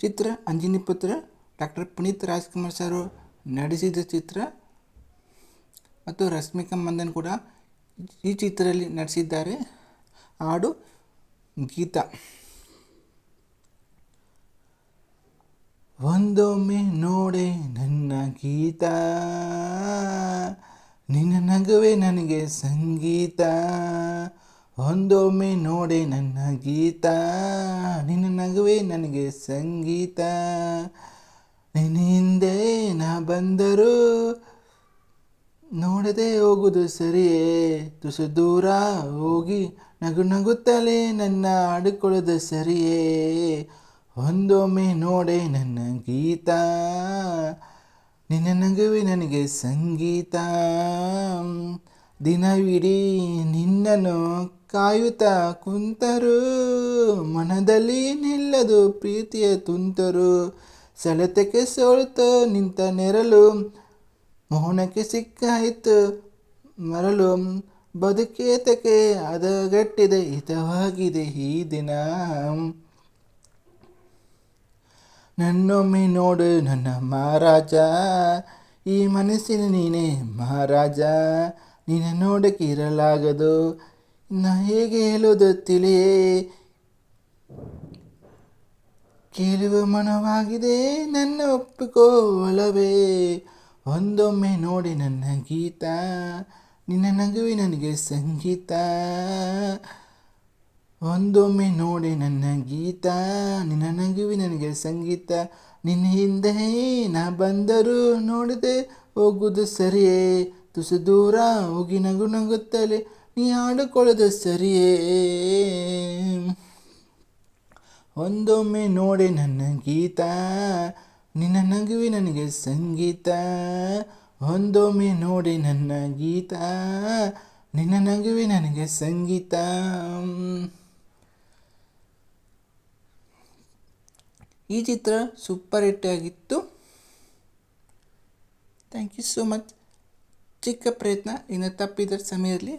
ಚಿತ್ರ ಅಂಜಿನಿ ಪುತ್ರ doctor Puneeth Rajkumar sir ನಡೆಸಿದ ಚಿತ್ರ. ಮತ್ತು ರಶ್ಮಿಕಾ ಮಂದನ್ ಕೂಡ ಈ ಚಿತ್ರದಲ್ಲಿ ನಡೆಸಿದ್ದಾರೆ ಹಾಡು ಗೀತ. ಒಂದೊಮ್ಮೆ ನೋಡೆ ನನ್ನ ಗೀತ, ನಿನ್ನ ನಗುವೆ ನನಗೆ ಸಂಗೀತ. ಒಂದೊಮ್ಮೆ ನೋಡೆ ನನ್ನ ಗೀತ, ನಿನ್ನ ನಗುವೆ ನನಗೆ ಸಂಗೀತ. ನಿನ್ನಿಂದೆ ನಾ ಬಂದರೂ ನೋಡದೆ ಹೋಗುದು ಸರಿಯೇ. ತುಸು ದೂರ ಹೋಗಿ ನಗು ನಗುತ್ತಲೇ ನನ್ನ ಆಡಿಕೊಳ್ಳೋದು ಸರಿಯೇ. ಒಂದೊಮ್ಮೆ ನೋಡೆ ನನ್ನ ಗೀತ. ನಿನ್ನ ನಗುವೆ ನನಗೆ ಸಂಗೀತ. ದಿನವಿಡೀ ನಿನ್ನನ್ನು ಕಾಯುತ್ತಾ ಕುಂತರು, ಮನದಲ್ಲಿ ನಿಲ್ಲದು ಪ್ರೀತಿಯ ತುಂತರು. ಸೆಳೆತಕ್ಕೆ ಸೋಳ್ತು ನಿಂತ ನೆರಳು, ಮೌನಕ್ಕೆ ಸಿಕ್ಕಾಯಿತು ಮರಳು. ಬದುಕೇತಕ್ಕೆ ಅದಗಟ್ಟಿದೆ ಹಿತವಾಗಿದೆ ಈ ದಿನ. ನನ್ನೊಮ್ಮೆ ನೋಡು ನನ್ನ ಮಹಾರಾಜ, ಈ ಮನಸ್ಸಿನ ನೀನೇ ಮಹಾರಾಜ. ನಿನ್ನ ನೋಡಕ್ಕೆ ಇರಲಾಗದು ನಾ ಹೇಗೆ ಹೇಳೋದು ತಿಳಿಯೇ ಕೇಳುವ ಮನವಾಗಿದೆ, ನನ್ನ ಒಪ್ಪಿಕೋ ಒಲವೇ ಒಂದೊಮ್ಮೆ ನೋಡಿ ನನ್ನ ಗೀತ, ನಿನ್ನ ನಗುವಿ ನನಗೆ ಸಂಗೀತ. ಒಂದೊಮ್ಮೆ ನೋಡಿ ನನ್ನ ಗೀತ, ನಿನ್ನ ನಗುವಿ ನನಗೆ ಸಂಗೀತ. ನಿನ್ನ ಹಿಂದೆ ನಾ ಬಂದರೂ ನೋಡದೆ ಹೋಗುವುದು ಸರಿಯೇ. ತುಸು ದೂರ ಹೋಗಿ ನಗು ನಗುತ್ತಲೇ ನೀ ಆಡಿಕೊಳ್ಳೋದು ಸರಿಯೇ? ಒಂದೊಮ್ಮೆ ನೋಡಿ ನನ್ನ ಗೀತ, ನಿನ್ನ ನಗುವೆ ನನಗೆ ಸಂಗೀತ. ಒಂದೊಮ್ಮೆ ನೋಡಿ ನನ್ನ ಗೀತ, ನಿನ್ನ ನಗುವೆ ನನಗೆ ಸಂಗೀತ. ಈ ಚಿತ್ರ ಸೂಪರ್ ಹಿಟ್ ಆಗಿತ್ತು. ಥ್ಯಾಂಕ್ ಯು ಸೋ ಮಚ್ ಚಿಕ್ಕ ಪ್ರಯತ್ನ, ಇನ್ನು ತಪ್ಪಿದ ಸಮಯ ಇರಲಿ